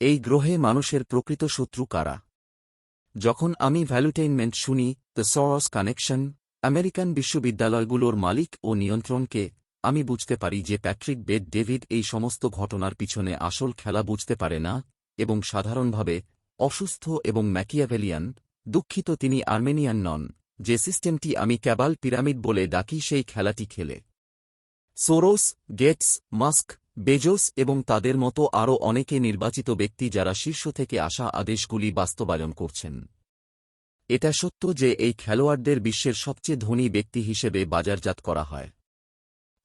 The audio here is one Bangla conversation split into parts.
এই গ্রহে মানুষের প্রকৃত শত্রু কারা? যখন আমি ভ্যালুটেইনমেন্ট শুনি দ্য সরস কানেকশন আমেরিকান বিশ্ববিদ্যালয়গুলোর মালিক ও নিয়ন্ত্রণকে, আমি বুঝতে পারি যে প্যাট্রিক বেড ডেভিড এই সমস্ত ঘটনার পিছনে আসল খেলা বুঝতে পারে না, এবং সাধারণভাবে, অসুস্থ এবং ম্যাকিয়াভেলিয়ান, দুঃখিত তিনি আর্মেনিয়ান নন, যে সিস্টেমটি আমি ক্যাবাল পিরামিড বলে ডাকি সেই খেলাটি খেলে। সোরোস গেটস মাস্ক বেজোস এবং তাদের মতো আরও অনেকে নির্বাচিত ব্যক্তি যারা শীর্ষ থেকে আসা আদেশগুলি বাস্তবায়ন করছেন। এটা সত্য যে এই খেলোয়াড়দের বিশ্বের সবচেয়ে ধনী ব্যক্তি হিসেবে বাজারজাত করা হয়।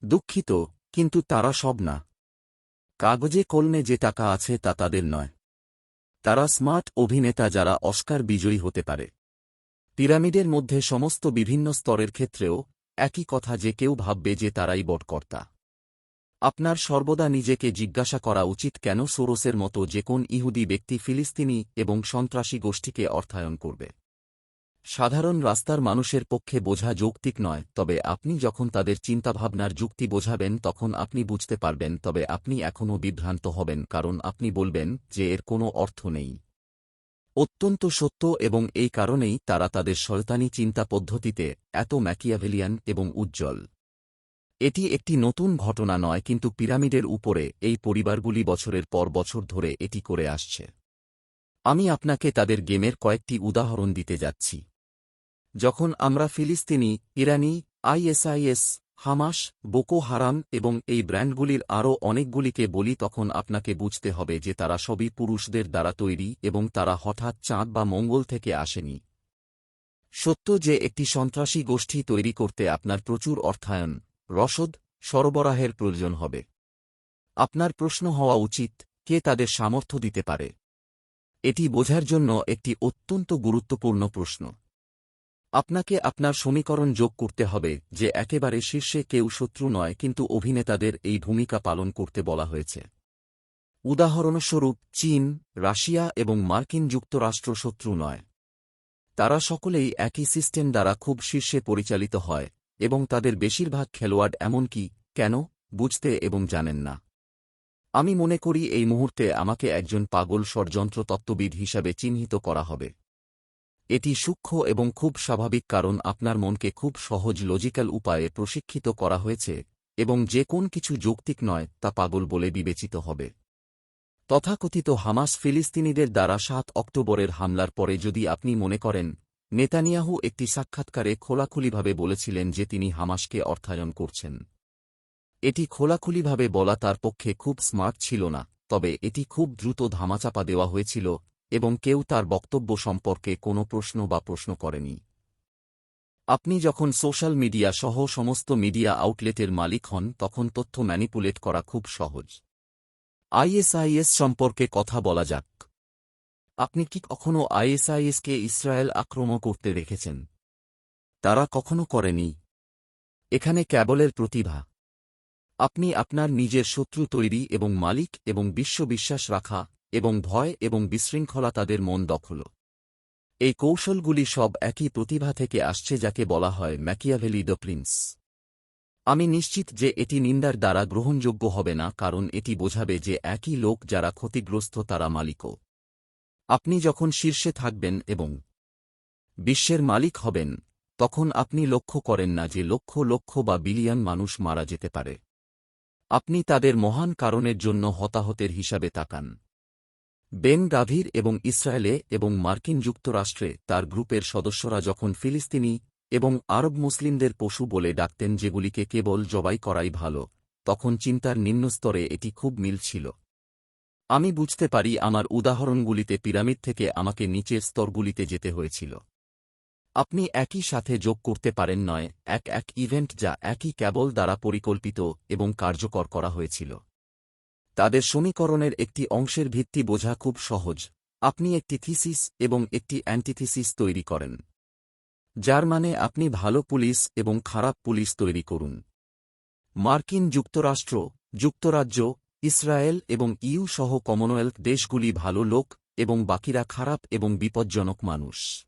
দুঃখিত, কিন্তু তারা সব না। কাগজে কলমে যে টাকা আছে তা তাদের নয়। তারা স্মার্ট অভিনেতা যারা অস্কার বিজয়ী হতে পারে। পিরামিডের মধ্যে সমস্ত বিভিন্ন স্তরের ক্ষেত্রেও একই কথা যে কেউ ভাববে যে তারাই বটকর্তা। আপনার সর্বদা নিজেকে জিজ্ঞাসা করা উচিত কেন সোরোসের মতো যে কোন ইহুদি ব্যক্তি ফিলিস্তিনি এবং সন্ত্রাসী গোষ্ঠীকে অর্থায়ন করবে। সাধারণ রাস্তার মানুষের পক্ষে বোঝা যৌক্তিক নয়, তবে আপনি যখন তাদের চিন্তাভাবনার যুক্তি বোঝাবেন তখন আপনি বুঝতে পারবেন, তবে আপনি এখনও বিভ্রান্ত হবেন কারণ আপনি বলবেন যে এর কোনো অর্থ নেই। অত্যন্ত সত্য এবং এই কারণেই তারা তাদের শয়তানি চিন্তা পদ্ধতিতে এত ম্যাকিয়াভেলিয়ান এবং উজ্জ্বল। এটি একটি নতুন ঘটনা নয়, কিন্তু পিরামিডের উপরে এই পরিবারগুলি বছরের পর বছর ধরে এটি করে আসছে। আমি আপনাকে তাদের গেমের কয়েকটি উদাহরণ দিতে যাচ্ছি। যখন আমরা ফিলিস্তিনি, ইরানি, আইএসআইএস, হামাস, বোকো হারাম এবং এই ব্র্যান্ডগুলির আরও অনেকগুলিকে বলি, তখন আপনাকে বুঝতে হবে যে তারা সবই পুরুষদের দ্বারা তৈরি এবং তারা হঠাৎ চাঁদ বা মঙ্গল থেকে আসেনি। সত্য যে একটি সন্ত্রাসী গোষ্ঠী তৈরি করতে আপনার প্রচুর অর্থায়ন রসদ সরবরাহের প্রয়োজন হবে। আপনার প্রশ্ন হওয়া উচিত, কে তাদের সামর্থ্য দিতে পারে। এটি বোঝার জন্য একটি অত্যন্ত গুরুত্বপূর্ণ প্রশ্ন। আপনাকে আপনার সমীকরণ যোগ করতে হবে, যে একেবারে শীর্ষে কেউ শত্রু নয়, কিন্তু অভিনেতাদের এই ভূমিকা পালন করতে বলা হয়েছে। উদাহরণস্বরূপ, চীন, রাশিয়া এবং মার্কিন যুক্তরাষ্ট্র শত্রু নয়। তারা সকলেই একই সিস্টেম দ্বারা খুব শীর্ষে পরিচালিত হয় এবং তাদের বেশিরভাগ খেলোয়াড় এমনকি, কেন, বুঝতে এবং জানেন না। আমি মনে করি এই মুহূর্তে আমাকে একজন পাগল ষড়যন্ত্র তত্ত্ববিদ হিসাবে চিহ্নিত করা হবে। এটি সূক্ষ্ম এবং খুব স্বাভাবিক কারণ আপনার মনকে খুব সহজ লজিক্যাল উপায়ে প্রশিক্ষিত করা হয়েছে, এবং যে কোন কিছু যৌক্তিক নয়, তা পাগল বলে বিবেচিত হবে। তথাকথিত হামাস ফিলিস্তিনিদের দ্বারা সাত অক্টোবরের হামলার পরে যদি আপনি মনে করেন নেতানিয়াহু একটি সাক্ষাৎকারে খোলাখুলিভাবে বলেছিলেন যে তিনি হামাসকে অর্থায়ন করছেন। এটি খোলাখুলিভাবে বলা তার পক্ষে খুব স্মার্ট ছিল না, তবে এটি খুব দ্রুত ধামাচাপা দেওয়া হয়েছিল এবং কেউ তার বক্তব্য সম্পর্কে কোনো প্রশ্ন বা প্রশ্ন করেনি। আপনি যখন সোশ্যাল মিডিয়া সহ সমস্ত মিডিয়া আউটলেটের মালিক হন, তখন তথ্য ম্যানিপুলেট করা খুব সহজ। আইএসআইএস সম্পর্কে কথা বলা যাক। আপনি কি কখনো আইএসআইএসকে ইসরায়েল আক্রমণ করতে রেখেছেন তারা কখনো করেনি। এখানে ক্যাবলের প্রতিভা। আপনি আপনার নিজের শত্রু তৈরি এবং মালিক এবং বিশ্ববিশ্বাস রাখা এবং ভয় এবং বিশৃঙ্খলা তাদের মন দখল। এই কৌশলগুলি সব একই প্রতিভা থেকে আসছে যাকে বলা হয় ম্যাকিয়াভেলি দ্য প্রিন্স। আমি নিশ্চিত যে এটি নিন্দার দ্বারা গ্রহণযোগ্য হবে না, কারণ এটি বোঝাবে যে একই লোক যারা ক্ষতিগ্রস্ত তারা মালিকও। আপনি যখন শীর্ষে থাকবেন এবং বিশ্বের মালিক হবেন, তখন আপনি লক্ষ্য করেন না যে লক্ষ লক্ষ বা বিলিয়ন মানুষ মারা যেতে পারে। আপনি তাদের মহান কারণের জন্য হতাহতের হিসাবে তাকান। বেন গাভীর এবং ইসরায়েলে এবং মার্কিন যুক্তরাষ্ট্রে তার গ্রুপের সদস্যরা যখন ফিলিস্তিনি এবং আরব মুসলিমদের পশু বলে ডাকতেন যেগুলিকে কেবল জবাই করাই ভালো, তখন চিন্তার নিম্নস্তরে এটি খুব মিল ছিল। আমি বুঝতে পারি আমার উদাহরণগুলিতে পিরামিড থেকে আমাকে নিচের স্তরগুলিতে যেতে হয়েছিল। আপনি একই সাথে যোগ করতে পারেন নয়, এক এক ইভেন্ট যা একই ক্যাবল দ্বারা পরিকল্পিত এবং কার্যকর করা হয়েছিল। তাদের সমীকরণের একটি অংশের ভিত্তি বোঝা খুব সহজ। আপনি একটি থিসিস এবং একটি অ্যান্টিথিসিস তৈরি করেন, যার মানে আপনি ভালো পুলিশ এবং খারাপ পুলিশ তৈরি করুন। মার্কিন যুক্তরাষ্ট্র, যুক্তরাজ্য ইসরায়েল এবং ইউ সহ কমনওয়েলথ দেশগুলি ভালো লোক এবং বাকিরা খারাপ এবং বিপজ্জনক মানুষ।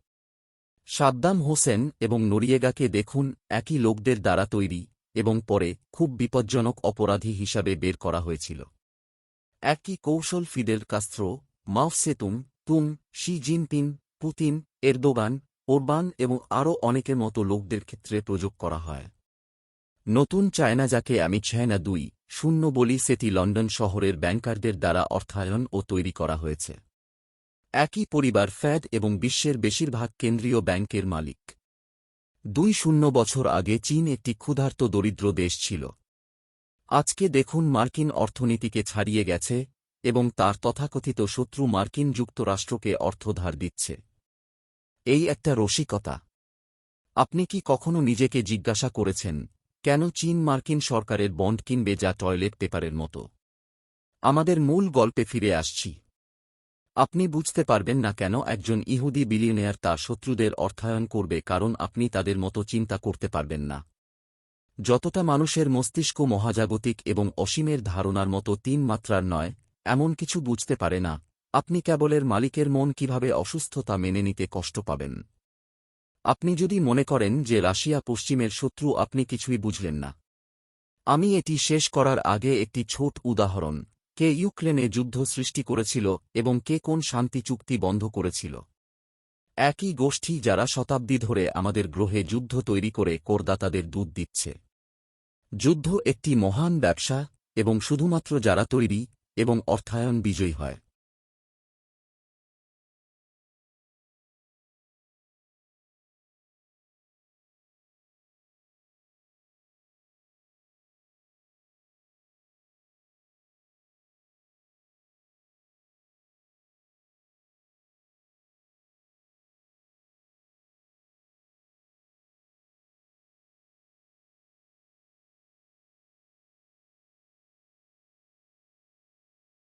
সাদ্দাম হোসেন এবং নরিয়েগাকে দেখুন একই লোকদের দ্বারা তৈরি এবং পরে খুব বিপজ্জনক অপরাধী হিসাবে বের করা হয়েছিল। একই কৌশল Fidel Castro, Mao Zedong তুং Xi Jinping, Putin, Erdogan, Orban এবং আরও অনেকের মতো লোকদের ক্ষেত্রে প্রযোগ করা হয়। নতুন চায়না যাকে আমি চায়না দুই শূন্য বলি সেটি লন্ডন শহরের ব্যাংকারদের দ্বারা অর্থায়ন ও তৈরি করা হয়েছে। একই পরিবার ফ্যাড এবং বিশ্বের বেশিরভাগ কেন্দ্রীয় ব্যাংকের মালিক। দুই শূন্য বছর আগে চীন একটি ক্ষুধার্ত দরিদ্র দেশ ছিল। আজকে দেখুন মার্কিন অর্থনীতিকে ছাড়িয়ে গেছে এবং তার তথাকথিত শত্রু মার্কিন যুক্তরাষ্ট্রকে অর্থ ধার দিচ্ছে। এই একটা রসিকতা। আপনি কি কখনো নিজেকে জিজ্ঞাসা করেছেন কেন চীন মার্কিন সরকারের বন্ড কিনবে যা টয়লেট পেপারের মতো? আমাদের মূল গল্পে ফিরে আসছি। আপনি বুঝতে পারবেন না কেন একজন ইহুদি বিলিয়নিয়ার তার শত্রুদের অর্থায়ন করবে কারণ আপনি তাদের মতো চিন্তা করতে পারবেন না। যতটা মানুষের মস্তিষ্ক মহাজাগতিক এবং অসীমের ধারণার মতো তিন মাত্রার নয়, এমন কিছু বুঝতে পারে না। আপনি কেবলের মালিকের মন কীভাবে অসুস্থতা মেনে নিতে কষ্ট পাবেন? আপনি যদি মনে করেন যে রাশিয়া পশ্চিমের শত্রু, আপনি কিছুই বুঝলেন না। আমি এটি শেষ করার আগে একটি ছোট উদাহরণ। কে ইউক্রেনে যুদ্ধ সৃষ্টি করেছিল এবং কে কোন শান্তি চুক্তি বন্ধ করেছিল? একই গোষ্ঠী যারা শতাব্দী ধরে আমাদের গ্রহে যুদ্ধ তৈরি করে করদাতাদের দুধ দিচ্ছে। যুদ্ধ একটি মহান ব্যবসা এবং শুধুমাত্র যারা তৈরি এবং অর্থায়ন বিজয়ী হয়।